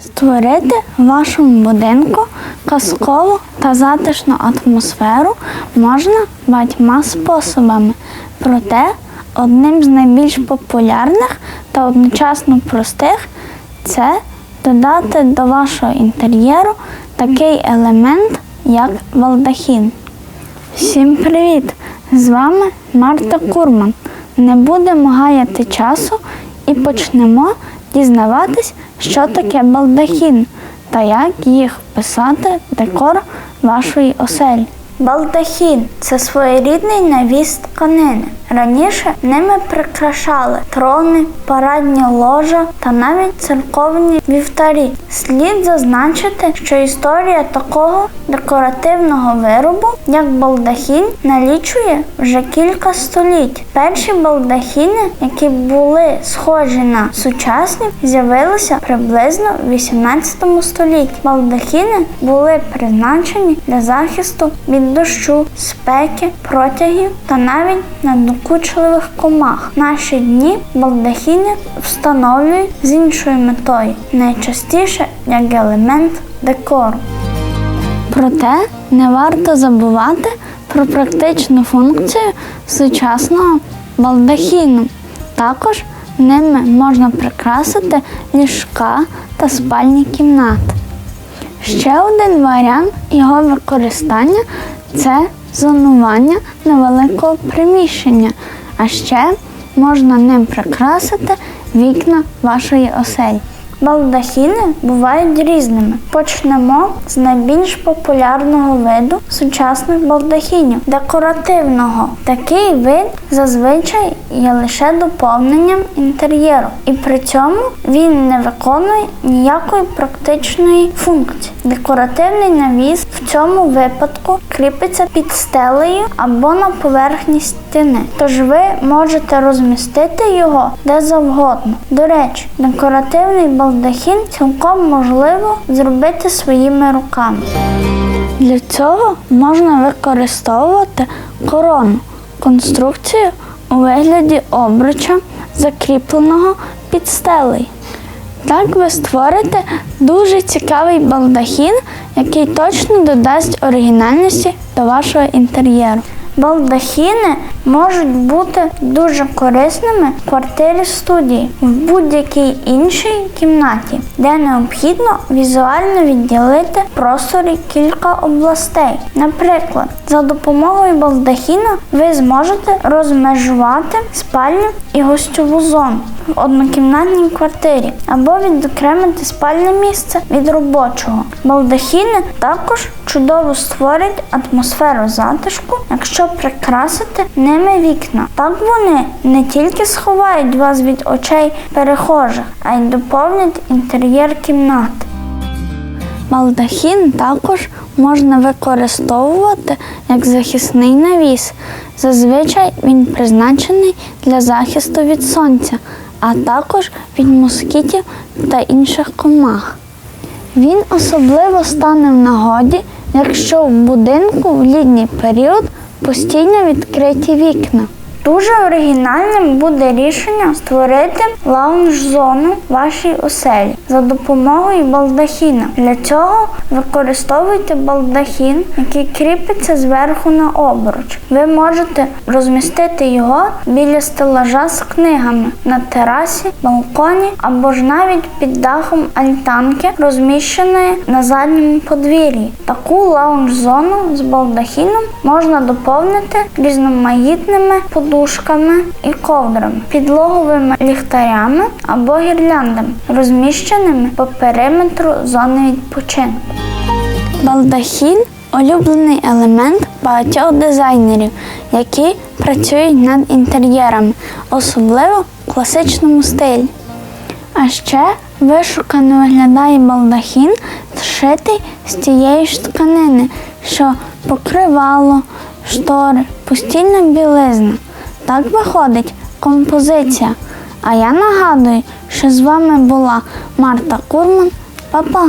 Створити в вашому будинку казкову та затишну атмосферу можна багатьма способами. Проте одним з найбільш популярних та одночасно простих це додати до вашого інтер'єру такий елемент, як балдахін. Всім привіт! З вами Марта Курман. Не будемо гаяти часу і почнемо дізнаватись, що таке балдахін та як їх писати декор вашої оселі. Балдахін це своєрідний навіс тканини. Раніше ними прикрашали трони, парадні ложа та навіть церковні вівтарі. Слід зазначити, що історія такого декоративного виробу, як балдахін, налічує вже кілька століть. Перші балдахіни, які були схожі на сучасні, з'явилися приблизно в 18 столітті. Балдахіни були призначені для захисту від дощу, спеки, протягів та навіть надокучливих комах. Наші дні балдахіни встановлюють з іншою метою, найчастіше як елемент декору. Проте не варто забувати про практичну функцію сучасного балдахіну. Також ними можна прикрасити ліжка та спальні кімнати. Ще один варіант його використання це зонування невеликого приміщення, а ще можна ним прикрасити вікна вашої оселі. Балдахіни бувають різними. Почнемо з найбільш популярного виду сучасних балдахінів декоративного. Такий вид зазвичай є лише доповненням інтер'єру, і при цьому він не виконує ніякої практичної функції. Декоративний навіс в цьому випадку кріпиться під стелею або на поверхні стіни. Тож ви можете розмістити його де завгодно. До речі, декоративний балдахін цілком можливо зробити своїми руками. Для цього можна використовувати корону, конструкцію у вигляді обруча, закріпленого під стелею. Так ви створите дуже цікавий балдахін, який точно додасть оригінальності до вашого інтер'єру. Балдахіни можуть бути дуже корисними в квартирі студії, в будь-якій іншій кімнаті, де необхідно візуально відділити просторі кілька областей. Наприклад, за допомогою балдахіна ви зможете розмежувати спальню і гостьову зону в однокімнатній квартирі або відокремити спальне місце від робочого. Балдахіни також чудово створять атмосферу затишку, якщо прикрасити ними вікна. Так вони не тільки сховають вас від очей перехожих, а й доповнять інтер'єр кімнати. Балдахін також можна використовувати як захисний навіс. Зазвичай він призначений для захисту від сонця, а також від москітів та інших комах. Він особливо стане в нагоді, якщо в будинку в літній період постійно відкриті вікна. Дуже оригінальним буде рішення створити лаунж-зону вашій оселі за допомогою балдахіна. Для цього використовуйте балдахін, який кріпиться зверху на обруч. Ви можете розмістити його біля стелажа з книгами на терасі, балконі або ж навіть під дахом альтанки, розміщеної на задньому подвір'ї. Таку лаунж-зону з балдахіном можна доповнити різноманітними подушками і ковдрами, підлоговими ліхтарями або гірляндами, розміщеними по периметру зони відпочинку. Балдахін улюблений елемент багатьох дизайнерів, які працюють над інтер'єрами, особливо в класичному стилі. А ще вишукано виглядає балдахін, зшитий з тієї ж тканини, що покривало, штори, постільна білизна. Так виходить композиція. А я нагадую, що з вами була Марта Курман. Па-па!